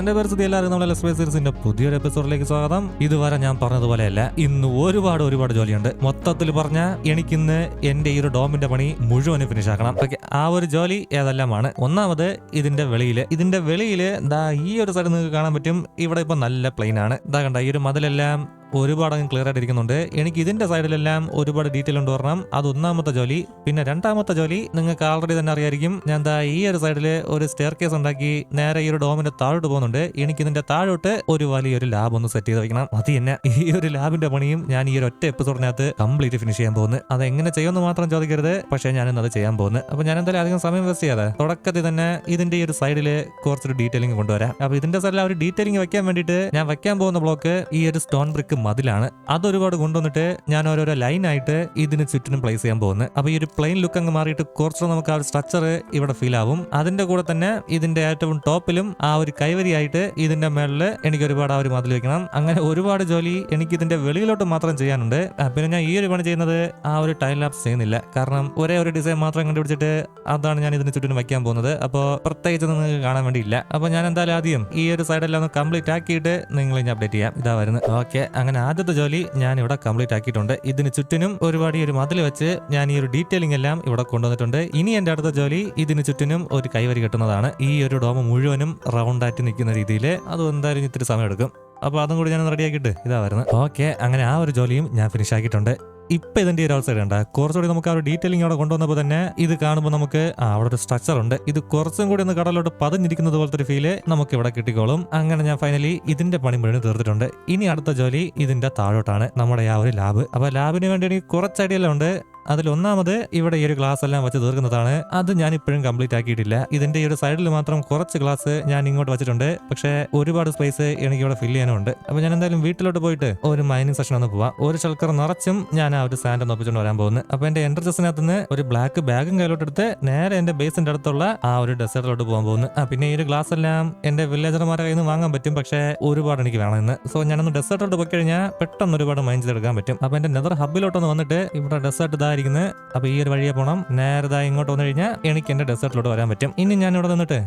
ഗൈസിന്റെ പരിസ്ഥിതി എല്ലാവർക്കും നമ്മളെ ലെസ് സീരീസിന്റെ പുതിയൊരു എപ്പിസോഡിലേക്ക് സ്വാഗതം. ഇതുവരെ ഞാൻ പറഞ്ഞതുപോലെയല്ല ഇന്ന് ഒരുപാട് ഒരുപാട് ജോലിയുണ്ട്. മൊത്തത്തിൽ പറഞ്ഞ എനിക്കിന്ന് എന്റെ ഈ ഒരു ഡോമിന്റെ പണി മുഴുവനും ഫിനിഷ് ആക്കണം. ഓക്കെ ആ ഒരു ജോലി ഏതെല്ലാമാണ്? ഒന്നാമത് ഇതിന്റെ വെളിയിൽ ഇതിന്റെ വെളിയിൽ ദാ ഈ ഒരു സൈഡ് നിങ്ങൾക്ക് കാണാൻ പറ്റും. ഇവിടെ ഇപ്പൊ നല്ല പ്ലെയിൻ ആണ്. ദാ കണ്ട ഈ ഒരു മതിലെല്ലാം ഒരുപാട് അങ്ങ് ക്ലിയർ ആയിട്ട് ഇരിക്കുന്നുണ്ട് എനിക്ക് ഇതിന്റെ സൈഡിലെല്ലാം ഒരുപാട് ഡീറ്റെയിൽ ഉണ്ട് പറഞ്ഞാൽ അത് ഒന്നാമത്തെ ജോലി. പിന്നെ രണ്ടാമത്തെ ജോലി നിങ്ങൾക്ക് ആൾറെഡി തന്നെ അറിയായിരിക്കും. ഞാൻ എന്താ ഈ ഒരു സൈഡിൽ ഒരു സ്റ്റെയർ കേസ് ഉണ്ടാക്കി നേരെ ഈ ഒരു ഡോമിന്റെ താഴോട്ട് പോകുന്നുണ്ട്. എനിക്ക് ഇതിന്റെ താഴോട്ട് ഒരു വലിയൊരു ലാബ് ഒന്ന് സെറ്റ് ചെയ്ത് വെക്കണം. അത് തന്നെ ഈ ഒരു ലാബിന്റെ പണിയും ഞാൻ ഈ ഒരു ഒറ്റ എപ്പിസോഡിനകത്ത് കംപ്ലീറ്റ് ഫിനിഷ് ചെയ്യാൻ പോകുന്നു. അത് എങ്ങനെ ചെയ്യുമെന്ന് മാത്രം ചോദിക്കരുത്. പക്ഷേ ഇന്ന് അത് ചെയ്യാൻ പോകുന്നു. അപ്പോൾ ഞാൻ എന്തായാലും അധികം സമയം വേസ്റ്റ് ചെയ്യാതെ തുടക്കത്തിൽ തന്നെ ഇതിന്റെ ഈ ഒരു സൈഡിൽ കുറച്ചൊരു ഡീറ്റെയിലിംഗ് കൊണ്ടുവരാം. അപ്പോൾ ഇതിന്റെ സൈഡിൽ ഒരു ഡീറ്റെയിലിംഗ് വെക്കാൻ വേണ്ടിയിട്ട് ഞാൻ വെക്കാൻ പോകുന്ന ബ്ലോക്ക് ഈ ഒരു സ്റ്റോൺ ബ്രിക്ക് മതിലാണ്. അതൊരുപാട് കൊണ്ടുവന്നിട്ട് ഞാൻ ഓരോരോ ലൈൻ ആയിട്ട് ഇതിന് ചുറ്റിനും പ്ലേസ് ചെയ്യാൻ പോകുന്നത് അപ്പോൾ ഈ ഒരു പ്ലെയിൻ ലുക്ക് അങ്ങ് മാറിയിട്ട് കുറച്ച് നമുക്ക് ആ ഒരു സ്ട്രക്ചർ ഇവിടെ ഫീൽ ആവും. അതിന്റെ കൂടെ തന്നെ ഇതിന്റെ ഏറ്റവും ടോപ്പിലും ആ ഒരു കൈവരിയായിട്ട് ഇതിന്റെ മേളിൽ എനിക്ക് ഒരുപാട് ആ ഒരു മതിൽ വെക്കണം. അങ്ങനെ ഒരുപാട് ജോലി എനിക്ക് ഇതിന്റെ വെളിയിലോട്ട് മാത്രം ചെയ്യാനുണ്ട്. പിന്നെ ഞാൻ ഈ ഒരു പണി ചെയ്യുന്നത് ആ ഒരു ടൈം ലാപ്സ് ചെയ്യുന്നില്ല. കാരണം ഒരേ ഒരു ഡിസൈൻ മാത്രം കണ്ടുപിടിച്ചിട്ട് അതാണ് ഞാൻ ഇതിന് ചുറ്റിനും വയ്ക്കാൻ പോകുന്നത്. അപ്പോൾ പ്രത്യേകിച്ച് നിങ്ങൾക്ക് കാണാൻ വേണ്ടിയില്ല. അപ്പോൾ ഞാൻ എന്തായാലും ആദ്യം ഈ ഒരു സൈഡെല്ലാം ഒന്ന് കംപ്ലീറ്റ് ആക്കിയിട്ട് നിങ്ങൾ ഇനി അപ്ഡേറ്റ് ചെയ്യാം. ഇതാ വരുന്നത്. ഓക്കെ അങ്ങനെ ആദ്യത്തെ ജോലി ഞാൻ ഇവിടെ കംപ്ലീറ്റ് ആക്കിയിട്ടുണ്ട്. ഇതിന് ചുറ്റിനും ഒരുപാട് ഒരു മതിൽ വെച്ച് ഞാൻ ഈ ഒരു ഡീറ്റെയിലിംഗ് എല്ലാം ഇവിടെ കൊണ്ടുവന്നിട്ടുണ്ട്. ഇനി എന്റെ അടുത്ത ജോലി ഇതിന് ചുറ്റിനും ഒരു കൈവരി കെട്ടുന്നതാണ്. ഈ ഒരു ഡോമ മുഴുവനും റൗണ്ട് ആയിട്ട് നിൽക്കുന്ന രീതിയിൽ. അത് എന്തായാലും ഇത്തിരി സമയം എടുക്കും അപ്പോൾ അതും കൂടി ഞാൻ റെഡിയാക്കിയിട്ട് ഇതാ വരുന്നത്. ഓക്കെ അങ്ങനെ ആ ഒരു ജോലിയും ഞാൻ ഫിനിഷ് ആക്കിയിട്ടുണ്ട്. ഇപ്പൊ ഇതിന്റെ ഒരു അവസരം ഉണ്ട് കുറച്ചുകൂടി നമുക്ക് ആ ഒരു ഡീറ്റെയിലിംഗ് അവിടെ കൊണ്ടുവന്നപ്പോൾ തന്നെ ഇത് കാണുമ്പോൾ നമുക്ക് ആ അവിടെ ഒരു സ്ട്രക്ചർ ഉണ്ട്. ഇത് കുറച്ചും കൂടി ഒന്ന് കടലോട്ട് പതിഞ്ഞിരിക്കുന്നത് പോലത്തെ ഒരു ഫീൽ നമുക്ക് ഇവിടെ കിട്ടിക്കോളും. അങ്ങനെ ഞാൻ ഫൈനലി ഇതിന്റെ പണി മുഴുവൻ തീർത്തിട്ടുണ്ട്. ഇനി അടുത്ത ജോലി ഇതിന്റെ താഴോട്ടാണ്. നമ്മുടെ ആ ഒരു ലാബ് അപ്പോൾ ലാബിന് വേണ്ടി കുറച്ച് ഐഡിയ ഉണ്ട്. അതിൽ ഒന്നാമത് ഇവിടെ ഈ ഒരു ഗ്ലാസ് എല്ലാം വെച്ച് തീർക്കുന്നതാണ്. അത് ഞാൻ ഇപ്പോഴും കംപ്ലീറ്റ് ആക്കിയിട്ടില്ല. ഇതിന്റെ ഈ ഒരു സൈഡിൽ മാത്രം കുറച്ച് ഗ്ലാസ് ഞാൻ ഇങ്ങോട്ട് വെച്ചിട്ടുണ്ട്. പക്ഷേ ഒരുപാട് സ്പേസ് എനിക്ക് ഇവിടെ ഫില്ല് ചെയ്യാനുണ്ട്. അപ്പൊ ഞാൻ എന്തായാലും വീട്ടിലോട്ട് പോയിട്ട് ഒരു മൈനിങ് സെഷൻ ഒന്ന് പോവാം. ഒരു ശൽക്കർ നിറച്ചും ഞാൻ ആ ഒരു സാൻഡ് ഒപ്പിച്ചുകൊണ്ട് വരാൻ പോകുന്നു. അപ്പൊ എന്റെ എൻട്രൻസിനകത്ത് നിന്ന് ഒരു ബ്ലാക്ക് ബാഗും കയ്യിലോട്ട് എടുത്ത് നേരെ എന്റെ ബേസിന്റെ അടുത്തുള്ള ആ ഒരു ഡെസേർട്ടിലോട്ട് പോകാൻ പോകുന്നു. ആ പിന്നെ ഈ ഒരു ഗ്ലാസ് എല്ലാം എന്റെ വില്ലേജർമാരെ കയ്യിൽ നിന്ന് വാങ്ങാൻ പറ്റും. പക്ഷേ ഒരുപാട് എനിക്ക് വേണമെന്ന്. സോ ഞാനൊന്ന് ഡെസേർട്ടിലോട്ട് പോയി കഴിഞ്ഞാൽ പെട്ടെന്ന് ഒരുപാട് മൈൻഡ് ചെയ്തെടുക്കാൻ പറ്റും. അപ്പൊ എന്റെ നെതർ ഹബിലോട്ടൊന്ന് വന്നിട്ട് ഇവിടെ ഡെസേർട്ട് ഇതായിരിക്കുന്നത് അപ്പൊ ഈ ഒരു വഴിയെ പോകണം നേരെ ദാ ഇങ്ങോട്ട് വന്നു കഴിഞ്ഞാൽ എനിക്ക് എന്റെ ഡെസേർട്ടിലോട്ട് വരാൻ പറ്റും. ഇനി ഞാൻ ഇവിടെ നിന്നിട്ട്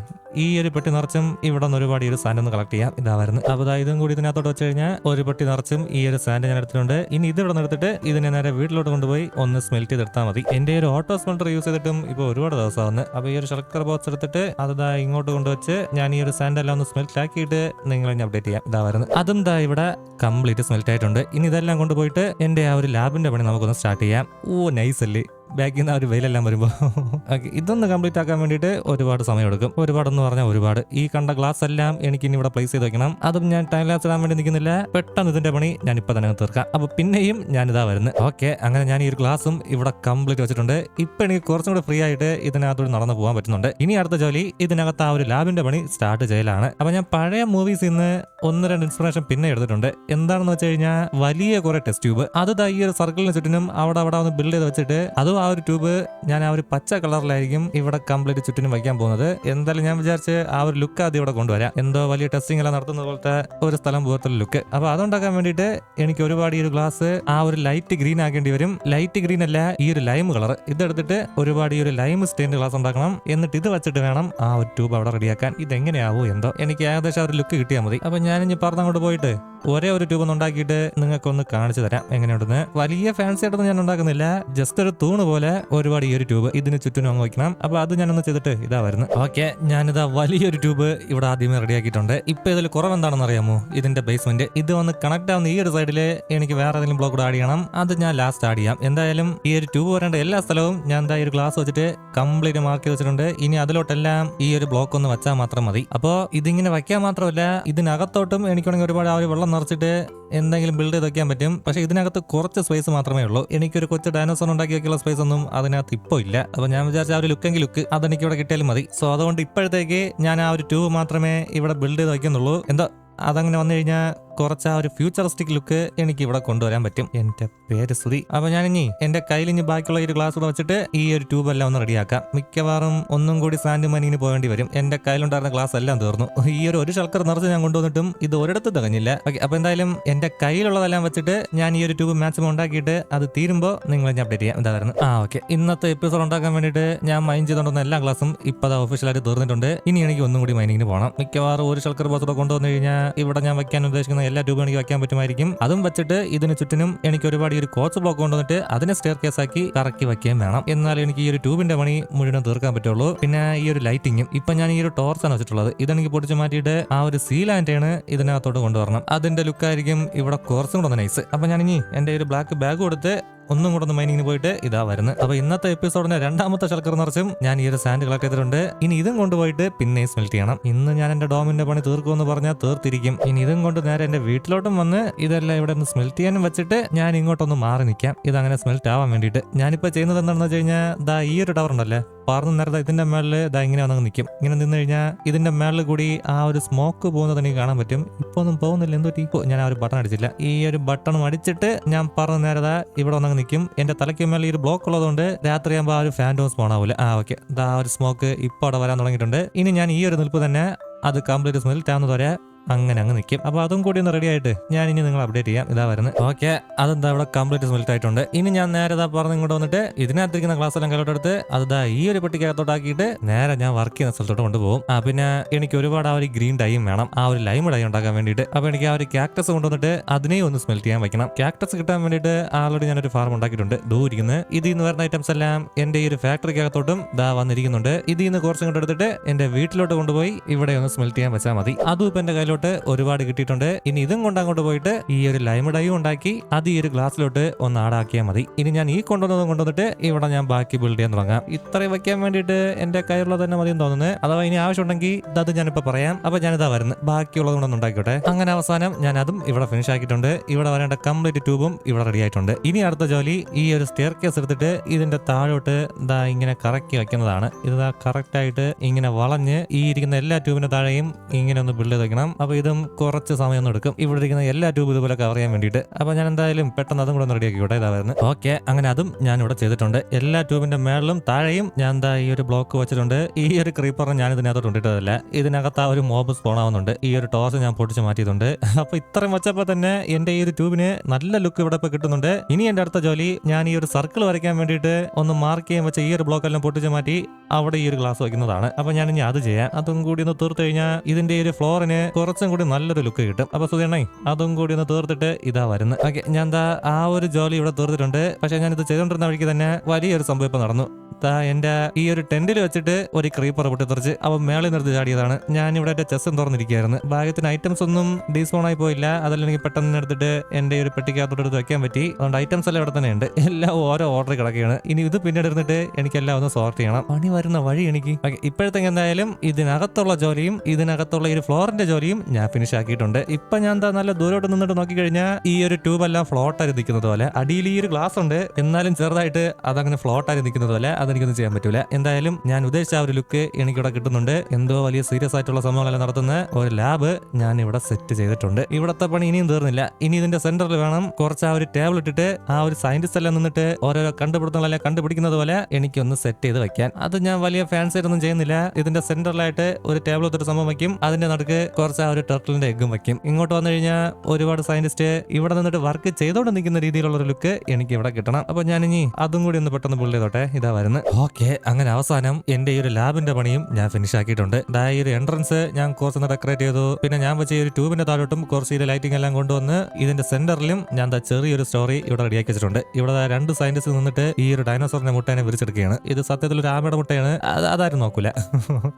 ഈ ഒരു പെട്ടി നിറച്ചും ഇവിടെ നിന്ന് ഒരുപാട് ഈ ഒരു സാൻഡ് ഒന്ന് കളക്ട് ചെയ്യാം. ഇതാവായിരുന്നു വരുന്നത് അപ്പൊ ദാ ഇതും കൂടി ഇതിനകത്തോട്ട് വെച്ച് കഴിഞ്ഞാൽ ഒരു പെട്ടി നിറച്ചും ഈ ഒരു സാൻഡ് ഞാൻ എടുത്തിട്ടുണ്ട്. ഇനി ഇത് ഇവിടെ നിർത്തിട്ട് ഇതിനെ നേരെ വീട്ടിലോട്ട് കൊണ്ടുപോയി ഒന്ന് സ്മെൽറ്റ് ചെയ്തെടുത്താൽ മതി. എന്റെ ഒരു ഓട്ടോ സ്മെൽറ്റർ യൂസ് ചെയ്തിട്ടും ഇപ്പോൾ ഒരുപാട് ദിവസമാവുന്നു. അപ്പൊ ഈ ഒരു ഷർക്കർ ബോക്സ് എടുത്തിട്ട് അതാ ഇങ്ങോട്ട് കൊണ്ടുവച്ച് ഞാൻ ഈ ഒരു സാൻഡ് എല്ലാം ഒന്ന് സ്മെൽറ്റ് ആക്കിയിട്ട് നിങ്ങളെ അപ്ഡേറ്റ് ചെയ്യാം. ഇതാവായിരുന്നു അതും ദാ ഇവിടെ കംപ്ലീറ്റ് സ്മെൽറ്റ് ആയിട്ടുണ്ട്. ഇനി ഇതെല്ലാം കൊണ്ടുപോയിട്ട് എന്റെ ആ ഒരു ലാബിന്റെ പണി നമുക്കൊന്ന് സ്റ്റാർട്ട് ചെയ്യാം. ഓ നൈസ് അല്ലേ? ബാക്കിൽ നിന്ന് ആ ഒരു വെയിലെല്ലാം വരുമ്പോൾ ഓക്കെ ഇതൊന്ന് കംപ്ലീറ്റ് ആക്കാൻ വേണ്ടിയിട്ട് ഒരുപാട് സമയം എടുക്കും. ഒരുപാടെന്ന് പറഞ്ഞാൽ ഒരുപാട്. ഈ കണ്ട ഗ്ലാസ് എല്ലാം എനിക്ക് ഇനി ഇവിടെ പ്ലേസ് ചെയ്ത് വെക്കണം. അതും ഞാൻ ടൈം ലാസ് ഇടാൻ വേണ്ടി നിൽക്കുന്നില്ല. പെട്ടെന്ന് ഇതിന്റെ പണി ഞാൻ ഇപ്പൊ തന്നെ തീർക്കാം. അപ്പോൾ പിന്നെയും ഞാൻ ഇതാ വരുന്നത്. ഓക്കെ അങ്ങനെ ഞാൻ ഈ ഒരു ഗ്ലാസും ഇവിടെ കംപ്ലീറ്റ് വെച്ചിട്ടുണ്ട്. ഇപ്പൊ എനിക്ക് കുറച്ചും കൂടി ഫ്രീ ആയിട്ട് ഇതിനകത്തോട് നടന്നു പോകാൻ പറ്റുന്നുണ്ട്. ഇനി അടുത്ത ജോലി ഇതിനകത്ത് ആ ഒരു ലാബിന്റെ പണി സ്റ്റാർട്ട് ചെയ്യലാണ്. അപ്പോൾ ഞാൻ പഴയ മൂവീസിൽ നിന്ന് ഒന്ന് രണ്ട് ഇൻസ്പിറേഷൻ പിന്നെ എടുത്തിട്ടുണ്ട്. എന്താണെന്ന് വെച്ച് കഴിഞ്ഞാൽ വലിയ കുറെ ടെസ്റ്റ് ട്യൂബ് അത് ഈ ഒരു സർക്കിളിന് ചുറ്റിനും അവിടെ അവിടെ ഒന്ന് ബിൽഡ് ചെയ്ത് വെച്ചിട്ട് അതും ഒരു ട്യൂബ് ഞാൻ ആ ഒരു പച്ച കളറിലായിരിക്കും ഇവിടെ കംപ്ലീറ്റ് ചുറ്റിനും വയ്ക്കാൻ പോകുന്നത്. എന്തായാലും ഞാൻ വിചാരിച്ച് ആ ഒരു ലുക്ക് ആദ്യം ഇവിടെ കൊണ്ടുവരാം. എന്തോ വലിയ ടെസ്റ്റിംഗ് എല്ലാം നടത്തുന്ന പോലത്തെ ഒരു സ്ഥലം പോലത്തെ ലുക്ക്. അപ്പൊ അതുണ്ടാക്കാൻ വേണ്ടിയിട്ട് എനിക്ക് ഒരുപാട് ഈ ഒരു ഗ്ലാസ് ആ ഒരു ലൈറ്റ് ഗ്രീൻ ആക്കേണ്ടി വരും. ലൈറ്റ് ഗ്രീൻ അല്ല ഈ ഒരു ലൈം കളർ ഇതെടുത്തിട്ട് ഒരുപാട് ഈ ഒരു ലൈം സ്റ്റെയിൻഡ് ഗ്ലാസ് ഉണ്ടാക്കണം. എന്നിട്ട് ഇത് വെച്ചിട്ട് വേണം ആ ഒരു ട്യൂബ് അവിടെ റെഡിയാക്കാൻ ഇതെങ്ങനെയാവോ എന്തോ. എനിക്ക് ഏകദേശം ആ ഒരു ലുക്ക് കിട്ടിയാൽ മതി. അപ്പൊ ഞാൻ ഇനി പറഞ്ഞങ്ങോട്ട് പോയിട്ട് ഒരേ ഒരു ട്യൂബ് ഒന്ന് ഉണ്ടാക്കിയിട്ട് നിങ്ങൾക്കൊന്ന് കാണിച്ചു തരാം. എങ്ങനെയുണ്ടെന്ന്. വലിയ ഫാൻസി ആയിട്ടൊന്നും ഞാൻ ഉണ്ടാക്കുന്നില്ല. ജസ്റ്റ് ഒരു തൂണ് പോലെ ഒരുപാട് ഈ ഒരു ട്യൂബ് ഇതിന് ചുറ്റിനും അങ്ങ് വയ്ക്കണം. അപ്പൊ അത് ഞാനൊന്ന് ചെയ്തിട്ട് ഇതാ വരുന്നത്. ഓക്കെ ഞാനിതാ വലിയൊരു ട്യൂബ് ഇവിടെ ആദ്യമേ റെഡിയാക്കിയിട്ടുണ്ട് ഇപ്പൊ ഇതിൽ കുറവ് എന്താണെന്ന് അറിയാമോ? ഇതിന്റെ ബേസ്മെന്റ് ഇത് വന്ന് കണക്ട് ആവുന്ന ഈ ഒരു സൈഡിൽ എനിക്ക് വേറെ ഏതെങ്കിലും ബ്ലോക്ക് കൂടെ ആഡ് ചെയ്യണം. അത് ഞാൻ ലാസ്റ്റ് ആഡ് ചെയ്യാം. എന്തായാലും ഈ ഒരു ട്യൂബ് വരേണ്ട എല്ലാ സ്ഥലവും ഞാൻ എന്താ ഒരു ഗ്ലാസ് വെച്ചിട്ട് കംപ്ലീറ്റ് മാർക്ക് വെച്ചിട്ടുണ്ട്. ഇനി അതിലോട്ടെല്ലാം ഈ ഒരു ബ്ലോക്ക് ഒന്ന് വെച്ചാൽ മാത്രം മതി. അപ്പോൾ ഇതിങ്ങനെ വയ്ക്കാൻ മാത്രമല്ല ഇതിനകത്തോട്ടും എനിക്കാണെങ്കിൽ ഒരുപാട് ആ ഒരു വെള്ളം നിറച്ചിട്ട് എന്തെങ്കിലും ബിൽഡ് ചെയ്ത് വെക്കാൻ പറ്റും. പക്ഷെ ഇതിനകത്ത് കുറച്ച് സ്പേസ് മാത്രമേ ഉള്ളൂ. എനിക്കൊരു കൊച്ചു ഡൈനോസർ ഉണ്ടാക്കി വയ്ക്കാനുള്ള സ്പേസ് ഒന്നും അതിനകത്ത് ഇപ്പോൾ ഇല്ല. അപ്പോൾ ഞാൻ വിചാരിച്ച ആ ഒരു ലുക്കെങ്കിൽ ലുക്ക് അതെനിക്ക് ഇവിടെ കിട്ടിയാലും മതി. സോ അതുകൊണ്ട് ഇപ്പോഴത്തേക്ക് ഞാൻ ആ ഒരു ട്യൂബ് മാത്രമേ ഇവിടെ ബിൽഡ് ചെയ്ത് വയ്ക്കുന്നുള്ളൂ എന്താ? അതങ്ങനെ വന്നു കഴിഞ്ഞാൽ കുറച്ച് ആ ഒരു ഫ്യൂച്ചറിസ്റ്റിക് ലുക്ക് എനിക്ക് ഇവിടെ കൊണ്ടുവരാൻ പറ്റും. എന്റെ പേര് ശ്രുതി അപ്പൊ ഞാൻ ഇനി എന്റെ കയ്യിൽ ഇനി ബാക്കിയുള്ള ഒരു ഗ്ലാസ് കൂടെ വെച്ചിട്ട് ഈ ഒരു ട്യൂബ് എല്ലാം ഒന്ന് റെഡിയാക്കാം. മിക്കവാറും ഒന്നും കൂടി സാൻഡ് മനിന് പോകേണ്ടി വരും. എന്റെ കയ്യിലുണ്ടായിരുന്ന ഗ്ലാസ് എല്ലാം തീർന്നു. ഈ ഒരു ഒരു ശൽക്കർ നിറച്ച് ഞാൻ കൊണ്ടുവന്നിട്ടും ഇത് ഒരിടത്ത് തികഞ്ഞില്ല. ഓക്കെ അപ്പൊ എന്തായാലും എന്റെ കയ്യിലുള്ളതെല്ലാം വെച്ചിട്ട് ഞാൻ ഈ ഒരു ട്യൂബ് മാക്സിമം ഉണ്ടാക്കിയിട്ട് അത് തീരുമ്പോൾ നിങ്ങൾ ഞാൻ അപ്ഡേറ്റ് ചെയ്യാം. എന്തായിരുന്നു ആ ഓക്കെ. ഇന്നത്തെ എപ്പിസോഡ് ഉണ്ടാക്കാൻ വേണ്ടിയിട്ട് ഞാൻ മൈൻ ചെയ്തുകൊണ്ടുവന്ന എല്ലാ ക്ലാസ്സും ഇപ്പൊ അത് തീർന്നിട്ടുണ്ട്. ഇനി എനിക്ക് ഒന്നും കൂടി മൈനിങ്ങിന് പോകണം മിക്കവാറും ഒരു ശൽക്കർ ബോസ് കൂടെ കൊണ്ടുവന്നു കഴിഞ്ഞാൽ ഇവിടെ ഞാൻ വെക്കാൻ ഉദ്ദേശിക്കുന്ന എല്ലാ ട്യൂബും എനിക്ക് വയ്ക്കാൻ പറ്റുമായിരിക്കും. അതും വെച്ചിട്ട് ഇതിന് ചുറ്റിനും എനിക്ക് ഒരുപാട് ഈ ഒരു കോച്ച് ബ്ലോക്ക് കൊണ്ടുവന്നിട്ട് അതിനെ സ്റ്റെയർ കേസ് ആക്കി കറക്കി വയ്ക്കുകയും വേണം. എന്നാൽ എനിക്ക് ഈ ഒരു ട്യൂബിന്റെ പണി മുഴുവൻ തീർക്കാൻ പറ്റുള്ളൂ. പിന്നെ ഈ ഒരു ലൈറ്റിങ്ങും ഇപ്പൊ ഞാൻ ഈ ഒരു ടോർച്ചാണ് വെച്ചിട്ടുള്ളത്. ഇതെനിക്ക് പൊടിച്ച് മാറ്റിയിട്ട് ആ ഒരു സീലാൻഡാണ് ഇതിനകത്തോട്ട് കൊണ്ടുവരണം. അതിന്റെ ലുക്കായിരിക്കും ഇവിടെ കുറച്ചും കൂടെ നൈസ് അപ്പൊ ഇനി എന്റെ ഒരു ബ്ലാക്ക് ബാഗ് കൊടുത്ത് ഒന്നും കൂടെ ഒന്ന് മൈനിങ്ങിന് പോയിട്ട് ഇതാ വരുന്നത്. അപ്പൊ ഇന്നത്തെ എപ്പിസോഡിന്റെ രണ്ടാമത്തെ ശൽക്കർ നിറച്ചും ഞാൻ ഈ ഒരു സാൻഡ് കളക്ട് ചെയ്തിട്ടുണ്ട് ഇനി ഇതും കൊണ്ടുപോയിട്ട് പിന്നെ സ്മെൽറ്റ് ചെയ്യണം. ഇന്ന് ഞാൻ എന്റെ ഡോമിന്റെ പണി തീർക്കുമെന്ന് പറഞ്ഞാൽ തീർത്തിരിക്കും. ഇനി ഇതും കൊണ്ട് നേരെ എന്റെ വീട്ടിലോട്ടും വന്ന് ഇതെല്ലാം ഇവിടെ ഒന്ന് സ്മെൽറ്റ് ചെയ്യാനും വെച്ചിട്ട് ഞാൻ ഇങ്ങോട്ടൊന്ന് മാറി നിൽക്കാം. ഇതങ്ങനെ സ്മെൽറ്റ് ആവാൻ വേണ്ടിയിട്ട്. ഞാനിപ്പോ ചെയ്യുന്നത് എന്താണെന്ന് വെച്ച് കഴിഞ്ഞാൽ ദാ ഈ ഒരു ടവർ ഉണ്ടല്ലേ? പറന്ന് നേരത്തെ ഇതിന്റെ മേളിൽ ഇതാ ഇങ്ങനെ വന്നങ്ങ് നിൽക്കും. ഇങ്ങനെ നിന്ന് കഴിഞ്ഞാൽ ഇതിന്റെ മേളിൽ കൂടി ആ ഒരു സ്മോക്ക് പോകുന്നത് എനിക്ക് കാണാൻ പറ്റും. ഇപ്പൊ ഒന്നും പോകുന്നില്ല. എന്തോ ടീ ഞാൻ ആ ഒരു ബട്ടൺ അടിച്ചില്ല. ഈ ഒരു ബട്ടൺ അടിച്ചിട്ട് ഞാൻ പറഞ്ഞ നേരത്തെ ഇവിടെ വന്നങ്ങ് നിൽക്കും എന്റെ തലയ്ക്ക് മേലെ ഒരു ബ്ലോക്ക് ഉള്ളതുകൊണ്ട് രാത്രിയാകുമ്പോൾ ആ ഒരു ഫാന്റോം സ്പോൺ ആ ഓക്കെ ദാ ഒരു സ്മോക്ക് ഇപ്പോൾ അവിടെ വരാൻ തുടങ്ങിയിട്ടുണ്ട്. ഇനി ഞാൻ ഈ ഒരു നിൽപ്പ് തന്നെ അത് കംപ്ലീറ്റ് സ്മെൽ ടാന്ന് വരെ അങ്ങനെ അങ്ങ് നിൽക്കും. അപ്പൊ അതും കൂടി ഒന്ന് റെഡി ആയിട്ട് ഞാൻ ഇനി നിങ്ങൾ അപ്ഡേറ്റ് ചെയ്യാം. ഇതാ വരുന്നത്. ഓക്കെ അതെന്താ ഇവിടെ കംപ്ലീറ്റ് സ്മെൽറ്റ് ആയിട്ടുണ്ട്. ഇനി ഞാൻ നേരെ ഇതാ പറഞ്ഞ് ഇങ്ങോട്ട് വന്നിട്ട് ഇതിനകത്തിരിക്കുന്ന ക്ലാസ് എല്ലാം കയ്യിലോട്ടെടുത്ത് അതാ ഈ ഒരു പെട്ടിക്കകത്തോട്ടാക്കിയിട്ട് നേരെ ഞാൻ വർക്ക് ചെയ്യുന്ന സ്ഥലത്തോട്ട് കൊണ്ടുപോകും. ആ പിന്നെ എനിക്ക് ഒരുപാട് ആ ഒരു ഗ്രീൻ ഡൈയും വേണം. ആ ഒരു ലൈം ഡൈ ഉണ്ടാക്കാൻ വേണ്ടിയിട്ട്. അപ്പൊ എനിക്ക് ആ ഒരു ക്യാക്ടസ് കൊണ്ടുവന്നിട്ട് അതിനെയും ഒന്ന് സ്മെൽറ്റ് ചെയ്യാൻ വെക്കണം ക്യാക്ടസ് കിട്ടാൻ വേണ്ടിയിട്ട് ആൾറെഡി ഞാനൊരു ഫാർം ഉണ്ടാക്കിയിട്ടുണ്ട്. ദൂരിക്കുന്നത് ഇതിൽ നിന്ന് വരുന്ന ഐറ്റംസ് എല്ലാം എന്റെ ഈ ഒരു ഫാക്ടറിക്കകത്തോട്ടും ദാ വന്നിരിക്കുന്നുണ്ട്. ഇതിൽ നിന്ന് കുറച്ചും കൂടെ എടുത്തിട്ട് എന്റെ വീട്ടിലോട്ട് കൊണ്ടുപോയി ഇവിടെ ഒന്ന് സ്മെൽറ്റ് ചെയ്യാൻ വെച്ചാൽ മതി. അതും ഇപ്പൊ എന്റെ കയ്യിലോട്ട് ഒരുപാട് കിട്ടിയിട്ടുണ്ട്. ഇനി ഇതും കൊണ്ട് അങ്ങോട്ട് പോയിട്ട് ഈ ഒരു ലൈം ഡൈവ് ഉണ്ടാക്കി അത് ഈ ഒരു ഗ്ലാസ്സിലോട്ട് ഒന്ന് ആടാക്കിയാൽ മതി. ഇനി ഞാൻ ഈ കൊണ്ടുവന്നത് കൊണ്ടുവന്നിട്ട് ഇവിടെ ഞാൻ ബാക്കി ബിൽഡ് ചെയ്യാൻ തുടങ്ങാം. ഇത്രയും വെക്കാൻ വേണ്ടിയിട്ട് എന്റെ കയ്യിലുള്ള തന്നെ മതി എന്ന് തോന്നുന്നത് അഥവാ ഇനി ആവശ്യമുണ്ടെങ്കിൽ ഇതത് ഞാനിപ്പോ പറയാം. അപ്പൊ ഞാനിതാ വരുന്നത്. ബാക്കിയുള്ളത് കൊണ്ടൊന്ന് ഉണ്ടാക്കിയോട്ടെ അങ്ങനെ അവസാനം ഞാൻ അതും ഇവിടെ ഫിനിഷ് ആക്കിയിട്ടുണ്ട്. ഇവിടെ വരേണ്ട കംപ്ലീറ്റ് ട്യൂബും ഇവിടെ റെഡി ആയിട്ടുണ്ട്. ഇനി അടുത്ത ജോലി ഈ ഒരു സ്റ്റെയർ കേസ് എടുത്തിട്ട് ഇതിന്റെ താഴോട്ട് ഇതാ ഇങ്ങനെ കറക്കി വെക്കുന്നതാണ്. ഇത് ദാ കറക്റ്റ് ആയിട്ട് ഇങ്ങനെ വളഞ്ഞ് ഈ ഇരിക്കുന്ന എല്ലാ ട്യൂബിന്റെ താഴെയും ഇങ്ങനെ ഒന്ന് ബിൽഡ് ചെയ്ത് വെക്കണം. അപ്പൊ ഇതും കുറച്ച് സമയം എടുക്കും. ഇവിടെ ഇരിക്കുന്ന എല്ലാ ട്യൂബ് ഇതുപോലെ കവർ ചെയ്യാൻ വേണ്ടിയിട്ട്. അപ്പോൾ ഞാൻ എന്തായാലും പെട്ടെന്ന് അതും കൂടെ ഒന്ന് റെഡി ആക്കിക്കോട്ടെ ഇതായിരുന്നു ഓക്കെ അങ്ങനെ അതും ഞാൻ ഇവിടെ ചെയ്തിട്ടുണ്ട്. എല്ലാ ട്യൂബിന്റെ മേളിലും താഴെയും ഞാൻ എന്താ ഈ ഒരു ബ്ലോക്ക് വെച്ചിട്ടുണ്ട്. ഈ ഒരു ക്രീപ്പറിന് ഞാൻ ഇതിനകത്തോട്ട് ഇട്ടിട്ടതല്ല ഇതിനകത്ത് ആ ഒരു മോബ് സ്പോൺ ആവുന്നുണ്ട്. ഈ ഒരു ടോസ് ഞാൻ പൊട്ടിച്ച് മാറ്റിയിട്ടുണ്ട്. അപ്പോൾ ഇത്രയും വെച്ചപ്പോൾ തന്നെ എന്റെ ഈ ഒരു ട്യൂബിന് നല്ല ലുക്ക് ഇവിടെ ഇപ്പോൾ കിട്ടുന്നുണ്ട്. ഇനി എന്റെ അടുത്ത ജോലി ഞാൻ ഈ ഒരു സർക്കിൾ വരയ്ക്കാൻ വേണ്ടിയിട്ട് ഒന്ന് മാർക്ക് ചെയ്യാൻ വെച്ച ഈ ഒരു ബ്ലോക്ക് എല്ലാം പൊട്ടിച്ച് മാറ്റി അവിടെ ഈ ഒരു ഗ്ലാസ് വയ്ക്കുന്നതാണ് അപ്പോൾ ഞാൻ ഇനി അത് ചെയ്യാം. അതും കൂടി ഒന്ന് തീർത്തു കഴിഞ്ഞാൽ ഇതിന്റെ ഈ ഒരു ഫ്ലോറിന് കുറച്ചും കൂടി നല്ലൊരു ലുക്ക് കിട്ടും. അപ്പൊ സുധീണേ അതും കൂടി ഒന്ന് തീർത്തിട്ട് ഇതാ വരുന്നത് ഓക്കെ ഞാൻ എന്താ ആ ഒരു ജോലി ഇവിടെ തീർത്തിട്ടുണ്ട്. പക്ഷെ ഇത് ചെയ്തുകൊണ്ടിരുന്ന വഴിക്ക് തന്നെ വലിയൊരു സംഭവം ഇപ്പൊ നടന്നു. ദാ എന്റെ ഈ ഒരു ടെന്റിൽ വെച്ചിട്ട് ഒരു ക്രീപ്പർ പൊട്ടിത്തെറിച്ച് അവ മേളിൽ നിർത്തി ചാടിയതാണ്. ഞാൻ ഇവിടെ എന്റെ ചെസ്സും തുറന്നിരിക്കുകയായിരുന്നു. ഭാഗ്യത്തിന് ഐറ്റംസ് ഒന്നും ഡീസോൺ ആയി പോയില്ല. അതെല്ലാം എനിക്ക് പെട്ടെന്ന് എടുത്തിട്ട് എന്റെ ഒരു പെട്ടിക്കകത്തോട്ട് എടുത്ത് വെക്കാൻ പറ്റി. അതുകൊണ്ട് ഐറ്റംസ് എല്ലാം ഇവിടെ തന്നെ ഉണ്ട്. എല്ലാം ഓരോ ഓർഡർ കിടക്കുകയാണ്. ഇനി ഇത് പിന്നീട് ഇരുന്നിട്ട് എനിക്ക് എല്ലാം ഒന്ന് സോർട്ട് ചെയ്യണം. പണി വരുന്ന വഴി എനിക്ക്. ഓക്കെ ഇപ്പോഴത്തേക്ക് എന്തായാലും ഇതിനകത്തുള്ള ജോലിയും ഇതിനകത്തുള്ള ഈ ഫ്ലോറിന്റെ ജോലിയും ഞാൻ ഫിനിഷ് ആക്കിയിട്ടുണ്ട്. ഇപ്പൊ ഞാൻ എന്താ നല്ല ദൂരോട്ട് നിന്നിട്ട് നോക്കിക്കഴിഞ്ഞാൽ ഈ ഒരു ട്യൂബ് എല്ലാം ഫ്ലോട്ട് ആയി നിൽക്കുന്നത് പോലെ അടിയിൽ ഈ ഒരു ഗ്ലാസ് ഉണ്ട്. എന്നാലും ചെറുതായിട്ട് അതങ്ങനെ ഫ്ലോട്ട് ആയി നിൽക്കുന്നത് പോലെ അതെനിക്കൊന്നും ചെയ്യാൻ പറ്റൂല. എന്തായാലും ഞാൻ ഉദ്ദേശിച്ച ആ ഒരു ലുക്ക് എനിക്കിവിടെ കിട്ടുന്നുണ്ട്. എന്തോ വലിയ സീരിയസ് ആയിട്ടുള്ള സംഭവങ്ങളെല്ലാം നടത്തുന്ന ഒരു ലാബ് ഞാൻ ഇവിടെ സെറ്റ് ചെയ്തിട്ടുണ്ട്. ഇവിടത്തെ പണി ഇനിയും തീർന്നില്ല. ഇനി ഇതിന്റെ സെന്ററിൽ വേണം കുറച്ച് ആ ഒരു ടേബിൾ ഇട്ടിട്ട് ആ ഒരു സയന്റിസ്റ്റ് എല്ലാം നിന്നിട്ട് ഓരോരോ കണ്ടുപിടുത്തങ്ങളെല്ലാം കണ്ടുപിടിക്കുന്നത് പോലെ എനിക്കൊന്ന് സെറ്റ് ചെയ്ത് വെക്കാൻ. അത് ഞാൻ വലിയ ഫാൻസി ഒന്നും ചെയ്യുന്നില്ല. ഇതിന്റെ സെന്ററിലായിട്ട് ഒരു ടേബിൾ ഒരു സംഭവം വയ്ക്കും അതിന്റെ നടുക്ക് കുറച്ച് ആ ഒരു ടർട്ടിലിന്റെ എഗ്ഗും വയ്ക്കും. ഇങ്ങോട്ട് വന്നു കഴിഞ്ഞാൽ ഒരുപാട് സയന്റിസ്റ്റ് ഇവിടെ നിന്നിട്ട് വർക്ക് ചെയ്തോണ്ട് നിൽക്കുന്ന രീതിയിലുള്ള ഒരു ലുക്ക് എനിക്ക് ഇവിടെ കിട്ടണം. അപ്പൊ ഞാൻ ഇനി അതും കൂടി ഒന്ന് പെട്ടെന്ന് ബിൽഡ് ചെയ്തോട്ടെ. ഇതാ വരുന്നത്. ഓക്കെ അങ്ങനെ അവസാനം എന്റെ ഈ ഒരു ലാബിന്റെ പണിയും ഞാൻ ഫിനിഷ് ആക്കിയിട്ടുണ്ട്. ദാ ഈ ഒരു എൻട്രൻസ് ഞാൻ കുറച്ചൊന്ന് ഡെക്കറേറ്റ് ചെയ്തു. പിന്നെ ഞാൻ വെച്ച ഈ ഒരു ട്യൂബിന്റെ താഴോട്ടും കുറച്ച് ഈ ലൈറ്റിംഗ് എല്ലാം കൊണ്ടുവന്ന് ഇതിന്റെ സെന്ററിലും ഞാൻ ദാ ചെറിയൊരു സ്റ്റോറി ഇവിടെ റെഡിയാക്കി വെച്ചിട്ടുണ്ട്. ഇവിടെ രണ്ട് സയന്റിസ്റ്റ് നിന്നിട്ട് ഈ ഒരു ഡൈനോസറിന്റെ മുട്ടേനെ വിരിച്ചെടുക്കുകയാണ്. ഇത് സത്യത്തിൽ ഒരു ആമയുടെ മുട്ടയാണ്. അത് അതാരും നോക്കൂല.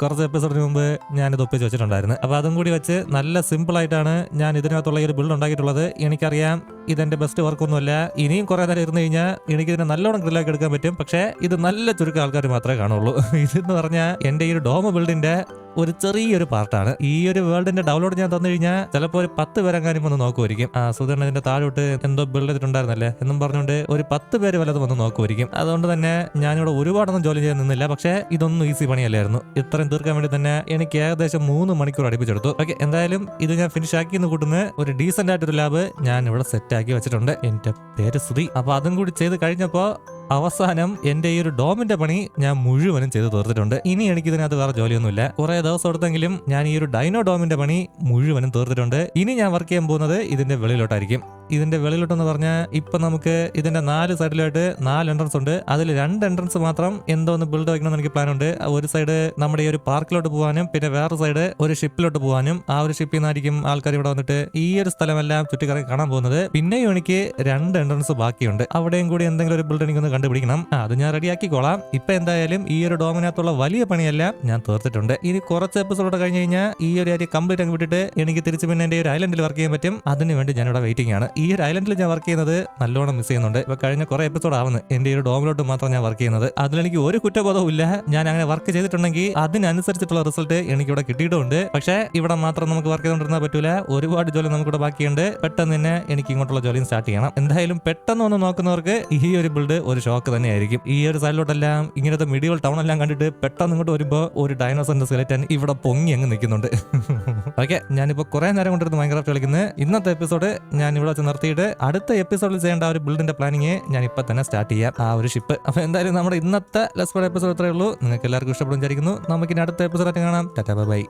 കുറച്ച് എപ്പിസോഡിന് മുമ്പ് ഞാൻ ഇത് ഒപ്പിച്ച് വെച്ചിട്ടുണ്ടായിരുന്നു. അപ്പൊ അതും കൂടി വെച്ച് നല്ല സിമ്പിൾ ആയിട്ടാണ് ഞാൻ ഇതിനകത്തുള്ള ഈ ഒരു ബിൽഡ് ഉണ്ടാക്കിയിട്ടുള്ളത്. എനിക്കറിയാം ഇതെന്റെ ബെസ്റ്റ് വർക്കൊന്നുമല്ല ഇനിയും കുറെ നേരം ഇരുന്ന് കഴിഞ്ഞാൽ എനിക്ക് ഇതിനെ നല്ലോണം ഗ്രില്ലാക്കി എടുക്കാൻ പറ്റും. പക്ഷേ ഇത് നല്ല ചുരുക്കം ആൾക്കാർ മാത്രമേ കാണുള്ളൂ. ഇതെന്ന് പറഞ്ഞാൽ എന്റെ ഈ ഒരു ഡോമ ബിൽഡിന്റെ ഒരു ചെറിയൊരു പാർട്ടാണ് ഈ ഒരു വേൾഡിന്റെ ഡൗൺലോഡ് ഞാൻ തന്നു കഴിഞ്ഞാൽ ചിലപ്പോൾ ഒരു പത്ത് പേരെങ്ങാനും വന്ന് നോക്കുമായിരിക്കും. ആ സുധീർണ ഇതിന്റെ താഴോട്ട് എന്തോ ബിൽഡ് ചെയ്തിട്ടുണ്ടായിരുന്നല്ലേ? എന്നും പറഞ്ഞുകൊണ്ട് ഒരു പത്ത് പേര് വല്ലതും വന്ന് നോക്കുമായിരിക്കും. അതുകൊണ്ട് തന്നെ ഞാനിവിടെ ഒരുപാടൊന്നും ജോലി ചെയ്യാൻ നിന്നില്ല. പക്ഷേ ഇതൊന്നും ഈസി പണിയല്ലായിരുന്നു. ഇത്രയും തീർക്കാൻ വേണ്ടി തന്നെ എനിക്ക് ഏകദേശം മൂന്ന് മണിക്കൂർ അടുപ്പിച്ചെടുത്തു. ഓക്കെ എന്തായാലും ഇത് ഞാൻ ഫിനിഷ് ആക്കി എന്ന് കൂട്ടുന്ന ഒരു ഡീസെന്റ് ആയിട്ടൊരു ലാബ് ഞാൻ ഇവിടെ സെറ്റ് ആക്കി വെച്ചിട്ടുണ്ട്. എന്റെ പേര് ശ്രുതി. അപ്പൊ അതും കൂടി ചെയ്ത് കഴിഞ്ഞപ്പോ അവസാനം എന്റെ ഈ ഒരു ഡോമിന്റെ പണി ഞാൻ മുഴുവനും ചെയ്തു തീർത്തിട്ടുണ്ട്. ഇനി എനിക്ക് ഇതിനകത്ത് വേറെ ജോലിയൊന്നുമില്ല. കുറെ ദിവസം എടുത്തെങ്കിലും ഞാൻ ഈ ഒരു ഡൈനോ ഡോമിന്റെ പണി മുഴുവനും തീർത്തിട്ടുണ്ട്. ഇനി ഞാൻ വർക്ക് ചെയ്യാൻ പോകുന്നത് ഇതിന്റെ വെളിയിലോട്ടായിരിക്കും. ഇതിന്റെ വെളിയിലോട്ടെന്ന് പറഞ്ഞാൽ ഇപ്പം നമുക്ക് ഇതിന്റെ നാല് സൈഡിലായിട്ട് നാല് എൻട്രൻസ് ഉണ്ട്. അതിൽ രണ്ട് എൻട്രൻസ് മാത്രം എന്തോ ഒന്ന് ബിൽഡ് വയ്ക്കണമെന്ന് എനിക്ക് പ്ലാൻ ഉണ്ട്. ഒരു സൈഡ് നമ്മുടെ ഈ ഒരു പാർക്കിലോട്ട് പോകാനും പിന്നെ വേറെ സൈഡ് ഒരു ഷിപ്പിലോട്ട് പോകാനും ആ ഒരു ഷിപ്പിൽ നിന്നായിരിക്കും ആൾക്കാർ ഇവിടെ വന്നിട്ട് ഈ ഒരു സ്ഥലമെല്ലാം ചുറ്റിക്കറങ്ങി കാണാൻ പോകുന്നത്. പിന്നെയും എനിക്ക് രണ്ട് എൻട്രൻസ് ബാക്കിയുണ്ട്. അവിടെയും കൂടി എന്തെങ്കിലും ഒരു ബിൽഡ് എനിക്കൊന്ന് കണ്ടുപിടിക്കണം. അത് ഞാൻ റെഡിയാക്കിക്കോളാം ഇപ്പൊ എന്തായാലും ഈ ഒരു ഡോമിനകത്തുള്ള വലിയ പണിയെല്ലാം ഞാൻ തീർത്തിട്ടുണ്ട്. ഇനി കുറച്ച് എപ്പിസോഡ് കഴിഞ്ഞ് കഴിഞ്ഞാൽ ഈ ഒരു ഏരിയ കംപ്ലീറ്റ് അങ്ങ് വിട്ടിട്ട് എനിക്ക് തിരിച്ച് പിന്നെ എന്റെ ഒരു ഐലൻഡിൽ വർക്ക് ചെയ്യാൻ പറ്റും. അതിന് വേണ്ടി ഞാൻ ഇവിടെ വെയിറ്റിംഗ് ആണ്. ഈ ഒരു ഐലൻഡിൽ ഞാൻ വർക്ക് ചെയ്യുന്നത് നല്ലോണം മിസ് ചെയ്യുന്നുണ്ട്. ഇപ്പൊ കഴിഞ്ഞ കുറെ എപ്പിസോഡ് ആവുന്നു. എന്റെ ഒരു ഡോമിലോട്ട് മാത്രം ഞാൻ വർക്ക് ചെയ്യുന്നത്. അതിലെനിക്ക് ഒരു കുറ്റബോധവും ഇല്ല. ഞാൻ അങ്ങനെ വർക്ക് ചെയ്തിട്ടുണ്ടെങ്കിൽ അതിനനുസരിച്ചിട്ടുള്ള റിസൾട്ട് എനിക്ക് ഇവിടെ കിട്ടിയിട്ടുണ്ട്. പക്ഷേ ഇവിടെ മാത്രം നമുക്ക് വർക്ക് ചെയ്തുകൊണ്ടിരുന്നാൽ പറ്റൂല. ഒരുപാട് ജോലി നമുക്കിവിടെ ബാക്കിയുണ്ട്. പെട്ടെന്ന് തന്നെ എനിക്ക് ഇങ്ങോട്ടുള്ള ജോലിയും സ്റ്റാർട്ട് ചെയ്യണം. എന്തായാലും പെട്ടെന്ന് ഒന്ന് നോക്കുന്നവർക്ക് ഈ ഒരു ബിൽഡ് ഒരു ഷോക്ക് തന്നെയായിരിക്കും. ഈ ഒരു സൈഡിലോട്ടെല്ലാം ഇങ്ങനത്തെ മിഡിയൽ ടൗൺ എല്ലാം കണ്ടിട്ട് പെട്ടെന്ന് ഇങ്ങോട്ട് വരുമ്പോൾ ഒരു ഡൈനോസറിന്റെ സ്കെലറ്റൻ ഇവിടെ പൊങ്ങി അങ്ങ് നിൽക്കുന്നുണ്ട്. ഓക്കെ ഞാനിപ്പോ കുറെ നേരം കൊണ്ടിരുന്ന് മൈൻക്രാഫ്റ്റ് കളിക്കുന്നത് ഇന്നത്തെ എപ്പിസോഡ് ഞാൻ ഇവിടെ നിർത്തിയിട്ട് അടുത്ത എപ്പിസോഡിൽ ചെയ്യേണ്ട ആ ഒരു ബിൽഡിന്റെ പ്ലാനിങ് ഞാൻ ഇപ്പൊ തന്നെ സ്റ്റാർട്ട് ചെയ്യാം. ആ ഒരു ഷിപ്പ് അപ്പൊ എന്തായാലും നമ്മുടെ ഇന്നത്തെ ലെസ്പോ എപ്പിസോഡ് ഇത്രയേ ഉള്ളൂ. നിങ്ങൾക്ക് എല്ലാവർക്കും ഇഷ്ടപ്പെടും വിചാരിക്കുന്നു. നമുക്കിനി അടുത്ത എപ്പിസോഡായിട്ട് കാണാം. Tata bye